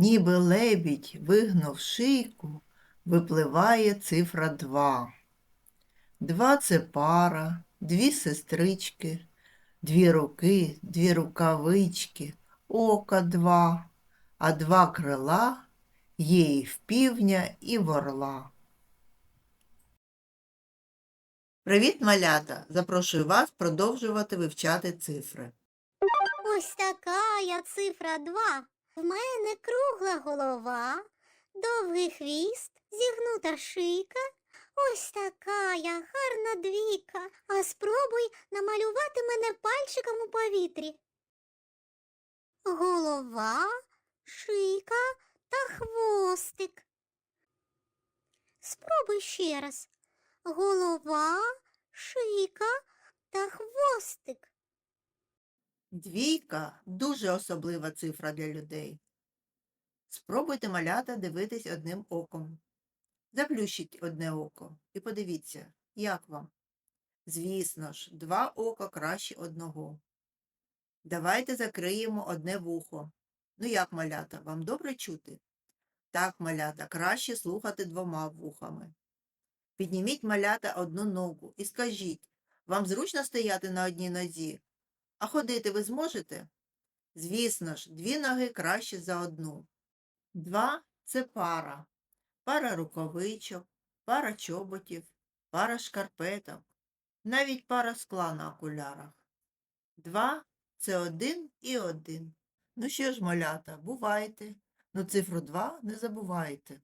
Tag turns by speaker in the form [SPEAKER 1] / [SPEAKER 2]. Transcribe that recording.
[SPEAKER 1] Ніби лебідь вигнув шийку, випливає цифра два. Два це пара, дві сестрички, дві руки, дві рукавички, ока два, а два крила є і в півня, і в орла. Привіт, малята! Запрошую вас продовжувати вивчати цифри.
[SPEAKER 2] Ось така цифра два. В мене кругла голова, довгий хвіст, зігнута шийка. Ось така я гарна двійка. А спробуй намалювати мене пальчиком у повітрі. Голова, шийка та хвостик. Спробуй ще раз. Голова, шийка та хвостик.
[SPEAKER 1] Двійка дуже особлива цифра для людей. Спробуйте малята дивитись одним оком. Заплющіть одне око і подивіться, як вам. Звісно ж, два ока краще одного. Давайте закриємо одне вухо. Ну як, малята, вам добре чути? Так, малята, краще слухати двома вухами. Підніміть малята одну ногу і скажіть, вам зручно стояти на одній нозі? А ходити ви зможете? Звісно ж, дві ноги краще за одну. Два це пара. Пара рукавичок, пара чоботів, пара шкарпеток, навіть пара скла на окулярах. Два це один і один. Ну що ж, малята, бувайте. Ну цифру два не забувайте.